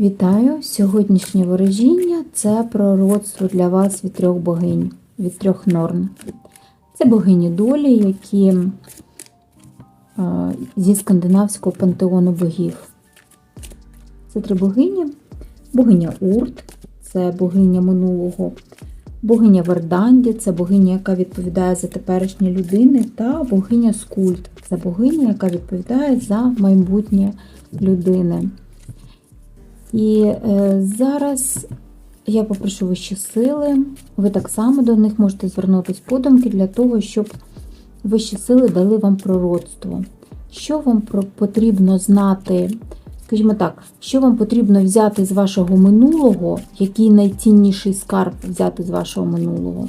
Вітаю! Сьогоднішнє ворожіння це пророцтво для вас від трьох богинь, від трьох норн. Це богині долі, які е, зі скандинавського пантеону богів. Це три богині. Богиня Урт, це богиня минулого, богиня Верданді, це богиня, яка відповідає за теперішнє людини, та богиня Скульт, це богиня, яка відповідає за майбутнє людини. І е, зараз я попрошу вищі сили. Ви так само до них можете звернутися подумки для того, щоб вищі сили дали вам пророцтво. Що вам потрібно знати, скажімо так, що вам потрібно взяти з вашого минулого, який найцінніший скарб взяти з вашого минулого?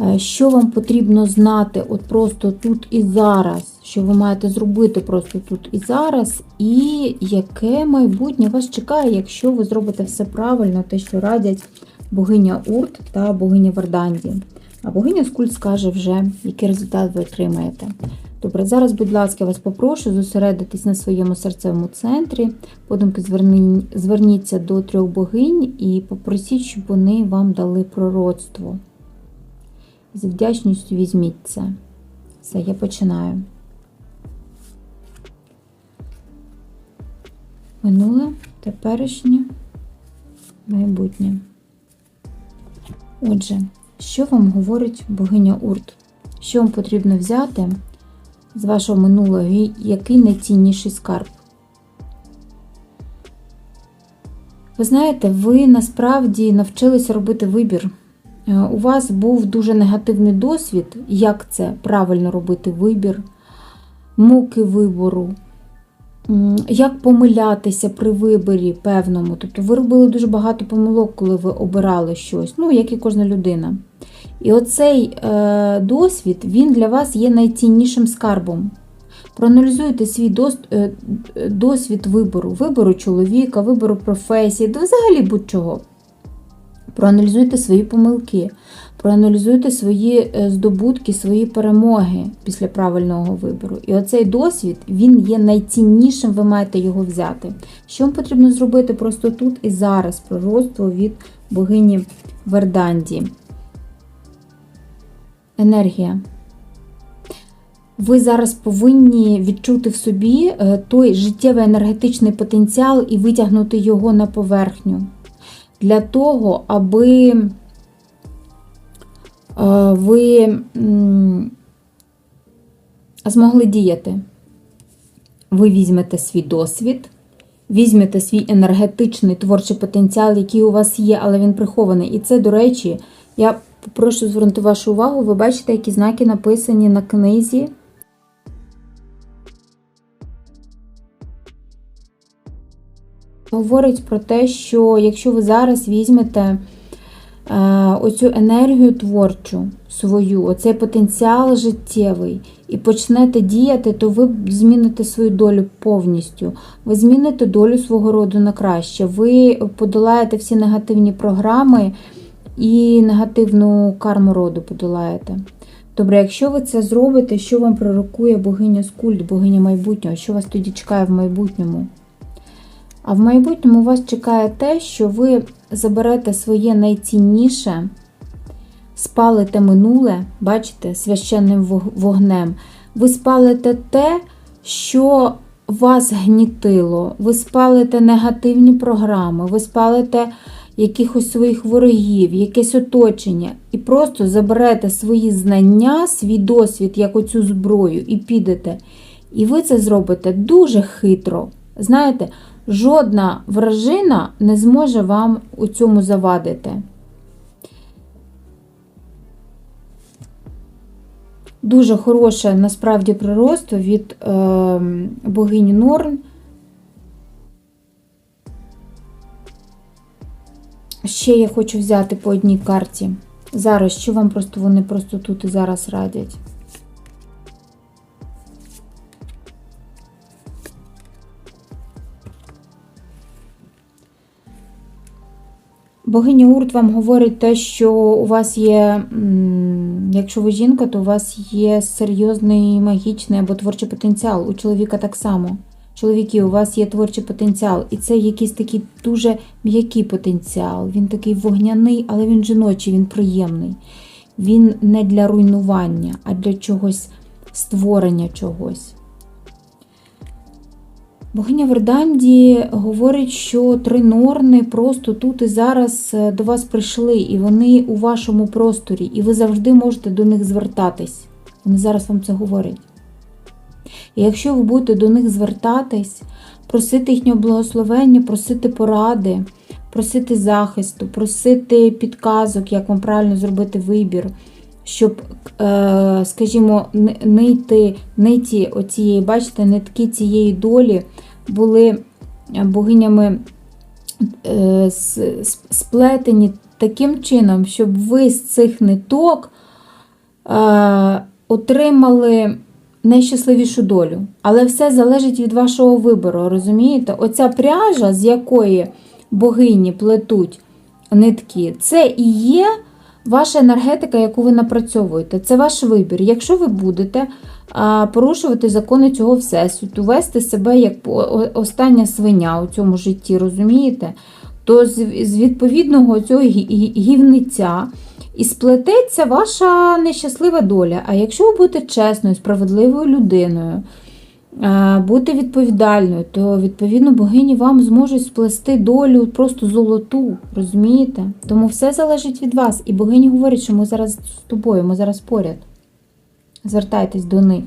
Е, Що вам потрібно знати от просто тут і зараз, що ви маєте зробити просто тут і зараз, і яке майбутнє вас чекає, якщо ви зробите все правильно, те, що радять богиня Урт та богиня Варданді. А богиня Скульт скаже вже, який результат ви отримаєте. Добре, зараз, будь ласка, вас попрошу зосередитись на своєму серцевому центрі. Подумки зверні- зверніться до трьох богинь і попросіть, щоб вони вам дали пророцтво. З вдячністю візьміть це. Все, я починаю. Минуле, теперішнє, майбутнє. Отже, що вам говорить богиня Урт? Що вам потрібно взяти з вашого минулого, і який найцінніший скарб? Ви знаєте, ви насправді навчилися робити вибір. Е, У вас був дуже негативний досвід, як це правильно робити вибір, муки вибору, як помилятися при виборі певному. Тобто ви робили дуже багато помилок, коли ви обирали щось, ну, як і кожна людина. І оцей е, досвід він для вас є найціннішим скарбом. Проаналізуйте свій дос, е, досвід вибору, вибору чоловіка, вибору професії, да взагалі будь-чого. Проаналізуйте свої помилки, проаналізуйте свої е, здобутки, свої перемоги після правильного вибору. І оцей досвід він є найціннішим, ви маєте його взяти. Що вам потрібно зробити просто тут і зараз пророцтво від богині Верданді. Енергія. Ви зараз повинні відчути в собі е, той життєвий енергетичний потенціал і витягнути його на поверхню. Для того, аби ви змогли діяти. Ви візьмете свій досвід, візьмете свій енергетичний творчий потенціал, який у вас є, але він прихований. І це, до речі, я прошу звернути вашу увагу, ви бачите, які знаки написані на книзі. Говорить про те, що якщо ви зараз візьмете е, оцю енергію творчу свою, оцей потенціал життєвий, і почнете діяти, то ви зміните свою долю повністю. Ви зміните долю свого роду на краще. Ви подолаєте всі негативні програми і негативну карму роду подолаєте. Добре, якщо ви це зробите, що вам пророкує богиня Скульт, богиня майбутнього? Що вас тоді чекає в майбутньому? А в майбутньому вас чекає те, що ви заберете своє найцінніше, спалите минуле, бачите, священним вогнем. Ви спалите те, що вас гнітило, ви спалите негативні програми, ви спалите якихось своїх ворогів, якесь оточення, і просто заберете свої знання, свій досвід, як оцю зброю, і підете. І ви це зробите дуже хитро. Знаєте, жодна вражина не зможе вам у цьому завадити. Дуже хороше насправді пророцтво від е, богині Норн. Ще я хочу взяти по одній карті. Зараз, що вам просто вони просто тут і зараз радять. Богиня Урт вам говорить те, що у вас є, якщо ви жінка, то у вас є серйозний магічний або творчий потенціал. У чоловіка так само. Чоловіки, у вас є творчий потенціал, і це якийсь такий дуже м'який потенціал. Він такий вогняний, але він жіночий, він приємний. Він не для руйнування, а для чогось створення чогось. Богиня Верданді говорить, що три норни просто тут і зараз е, до вас прийшли, і вони у вашому просторі, і ви завжди можете до них звертатись. Вони зараз вам це говорять. І якщо ви будете до них звертатись, просити їхнього благословення, просити поради, просити захисту, просити підказок, як вам правильно зробити вибір, щоб, е, скажімо, нити, ниті оцієї, бачите, нитки цієї долі були богинями е, с- с- сплетені таким чином, щоб ви з цих ниток е, отримали найщасливішу долю. Але все залежить від вашого вибору, розумієте? Оця пряжа, з якої богині плетуть нитки, це і є ваша енергетика, яку ви напрацьовуєте. Це ваш вибір. Якщо ви будете порушувати закони цього всесвіту, вести себе як остання свиня у цьому житті, розумієте? То з, відповідного цього гі- гі- гівниця і сплететься ваша нещаслива доля. А якщо ви будете чесною, справедливою людиною, бути відповідальною, то відповідно богині вам зможуть сплести долю просто золоту, розумієте? Тому все залежить від вас. І богині говорять, що ми зараз з тобою, ми зараз поряд. Звертайтесь до них.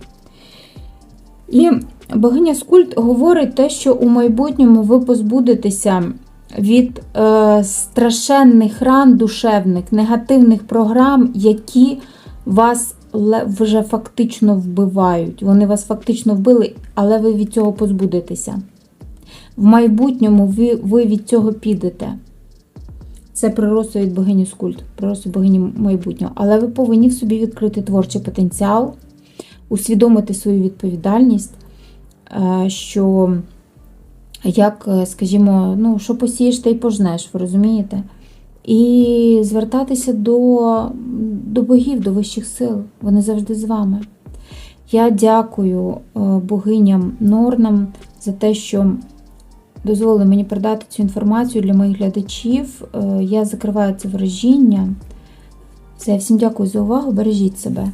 І богиня Скульт говорить те, що у майбутньому ви позбудетеся від е, страшенних ран душевних, негативних програм, які вас вже фактично вбивають. Вони вас фактично вбили, але ви від цього позбудетеся. В майбутньому ви, ви від цього підете. Це приросте від богині Скульт, приросте богині майбутнього. Але ви повинні в собі відкрити творчий потенціал, усвідомити свою відповідальність, е, що як, е, скажімо, ну, що посієш, те й пожнеш, ви розумієте? І звертатися до, до богів, до вищих сил. Вони завжди з вами. Я дякую е, богиням Норнам за те, що дозволили мені передати цю інформацію для моїх глядачів. Е, Я закриваю це вражіння. Все, всім дякую за увагу. Бережіть себе.